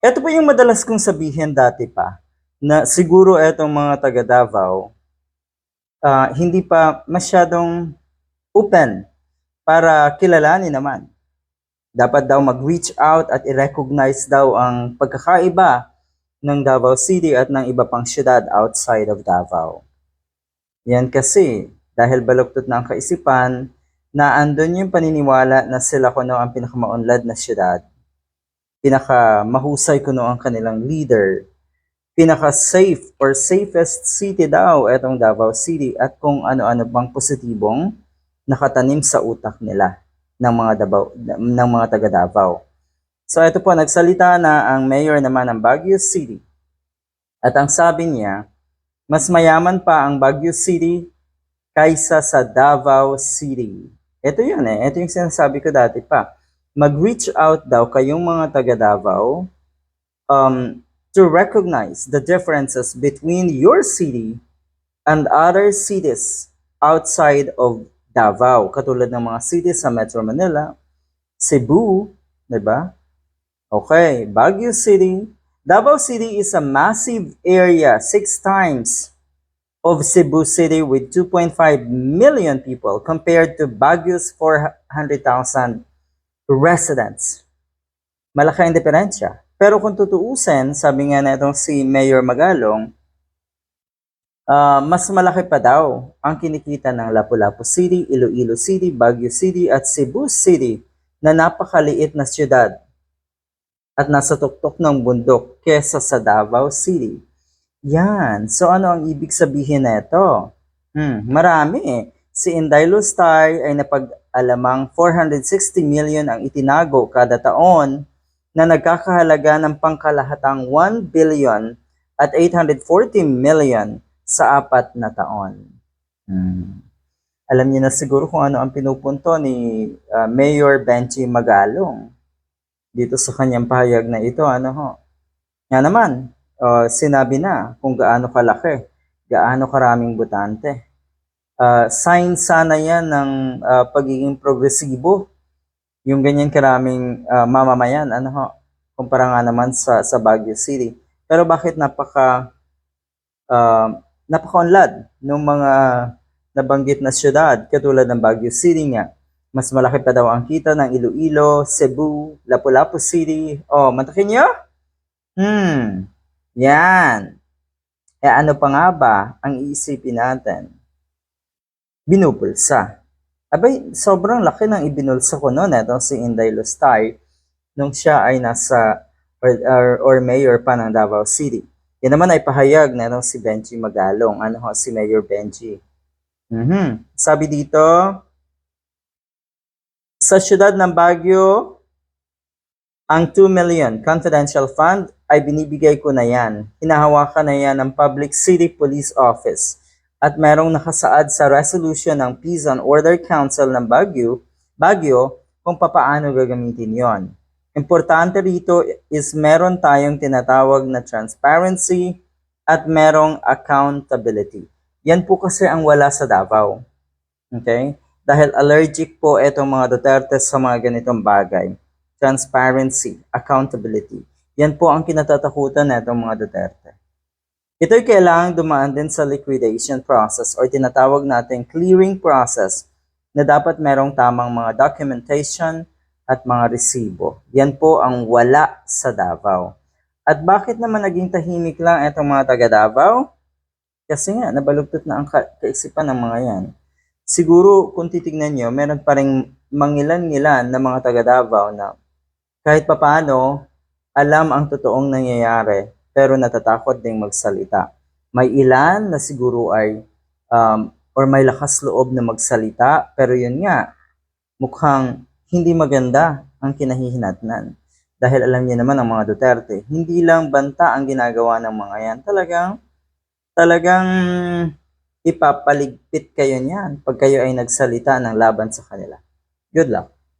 Ito po yung madalas kong sabihin dati pa, na siguro etong mga taga Davao, ah, hindi pa masyadong open para kilalanin naman. Dapat daw mag-reach out at i-recognize daw ang pagkakaiba ng Davao City at ng iba pang syudad outside of Davao. Yan kasi, dahil baluktot na ang kaisipan, na andun yung paniniwala na sila kuno ang pinakamaunlad na syudad pinaka mahusay kuno ang kanilang leader, pinaka safe or safest city daw etong Davao City at kung ano-ano bang positibong nakatanim sa utak nila ng mga Davao, ng mga taga Davao. So ito po nagsalita na ang mayor naman ng Baguio City. At ang sabi niya, mas mayaman pa ang Baguio City kaysa sa Davao City. Ito yun eh, ito yung sinasabi ko dati pa mag-reach out daw kayong mga taga Davao um, to recognize the differences between your city and other cities outside of Davao. Katulad ng mga cities sa Metro Manila, Cebu, di ba? Okay, Baguio City. Davao City is a massive area, six times of Cebu City with 2.5 million people compared to Baguio's 400,000 residents. Malaki ang diferensya. Pero kung tutuusin, sabi nga na itong si Mayor Magalong, ah, mas malaki pa daw ang kinikita ng Lapu-Lapu City, Iloilo City, Baguio City at Cebu City na napakaliit na siyudad at nasa tuktok ng bundok kesa sa Davao City. Yan. So ano ang ibig sabihin nito? Hmm, marami eh. Si Inday Lustay ay napag-alamang 460 million ang itinago kada taon na nagkakahalaga ng pangkalahatang 1 billion at 840 million sa apat na taon. Hmm. Alam niyo na siguro kung ano ang pinupunto ni ah, Mayor Benchi Magalong dito sa kanyang pahayag na ito. Ano ho? Nga naman, ah, sinabi na kung gaano kalaki, gaano karaming butante uh, sign sana yan ng uh, pagiging progresibo. Yung ganyan karaming uh, mamamayan, ano ho, kumpara nga naman sa, sa Baguio City. Pero bakit napaka uh, napaka-unlad ng mga nabanggit na syudad katulad ng Baguio City nga. Mas malaki pa daw ang kita ng Iloilo, Cebu, Lapu-Lapu City. Oh, matakin nyo? Hmm, yan. Eh ano pa nga ba ang iisipin natin? Binubulsa. Abay, sobrang laki ng ibinulsa ko noon, eto si Inday Lustay, nung siya ay nasa, or, or, or mayor pa ng Davao City. Yan naman ay pahayag na si Benji Magalong. Ano ho, si Mayor Benji. Mm-hmm. Sabi dito, sa siyudad ng Baguio, ang 2 million confidential fund ay binibigay ko na yan. Hinahawakan na yan ng Public City Police Office at merong nakasaad sa resolution ng Peace and Order Council ng Baguio, Baguio kung papaano gagamitin yon. Importante rito is meron tayong tinatawag na transparency at merong accountability. Yan po kasi ang wala sa Davao. Okay? Dahil allergic po itong mga Duterte sa mga ganitong bagay. Transparency, accountability. Yan po ang kinatatakutan nitong mga Duterte. Ito'y kailangang dumaan din sa liquidation process or tinatawag nating clearing process na dapat merong tamang mga documentation at mga resibo. Yan po ang wala sa Davao. At bakit naman naging tahimik lang itong mga taga Davao? Kasi nga, nabalugtot na ang ka- kaisipan ng mga yan. Siguro, kung titignan nyo, meron pa rin mangilan-ngilan na mga taga Davao na kahit papano, alam ang totoong nangyayari pero natatakot ding magsalita. May ilan na siguro ay um, or may lakas loob na magsalita, pero yun nga, mukhang hindi maganda ang kinahihinatnan. Dahil alam niyo naman ang mga Duterte, hindi lang banta ang ginagawa ng mga yan. Talagang, talagang ipapaligpit kayo niyan pag kayo ay nagsalita ng laban sa kanila. Good luck.